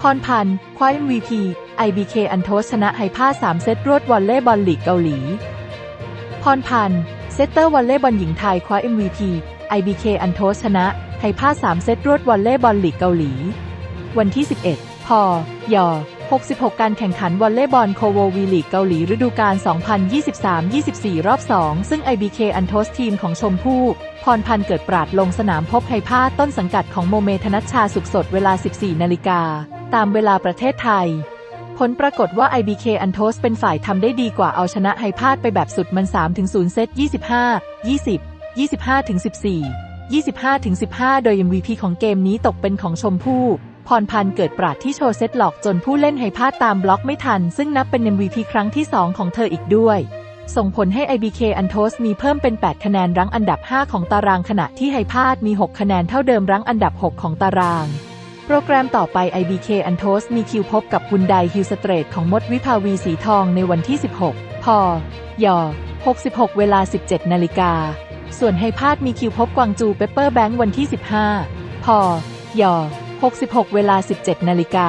พรพันธ์คว้า MVP IBK อันโทสชนะไฮพาสามเซตรวดวอลเล่บอลลีกเกาหลี พรพันธ์เซตเตอร์วอลเล่บอลหญิงไทยคว้า MVP IBK อันโทสชนะไฮพาสามเซตรวดวอลเล่บอลลีกเกาหลี วันที่ 11พย 66 การแข่งขันวอลเลย์บอลโคโววีลีกเกาหลีฤดูกาล 2023-24 รอบ 2 ซึ่ง IBK อันโทสทีมของชมพู่ พรพันธ์เกิดปราดลงสนามพบไฮพาต้นสังกัดของโมเมธนัชชาสุขสดเวลา 14 นาฬิกา ตามเวลาประเทศไทย ผลปรากฏว่า IBK อันโทสเป็นฝ่ายทำได้ดีกว่าเอาชนะไฮพาดไปแบบสุดมัน 3-0 เซต 25 20 25-14 25-15 โดย MVP ของเกมนี้ตกเป็นของชมพู่ พรพันธ์เกิดปราดที่โชว์เซตหลอกจนผู้เล่นไฮพาดตามบล็อกไม่ทัน ซึ่งนับเป็น MVP ครั้งที่ 2 ของเธออีกด้วย ส่งผลให้ IBK อันโทสมีเพิ่มเป็น 8 คะแนนรั้งอันดับ 5 ของตารางขณะที่ไฮพาดมี 6 คะแนนเท่าเดิมรั้งอันดับ 6 ของตาราง โปรแกรมต่อไป IBK อันโทสมีคิวพบกับฮุนไดฮิลสเตรทของมดวิภาวีสีทองในวันที่ 16 พย66 เวลา 17 นาฬิกา ส่วนไฮพาดมีคิวพบกวางจูเปปเปอร์แบงค์วันที่ 15 พย 66 เวลา 17 นาฬิกา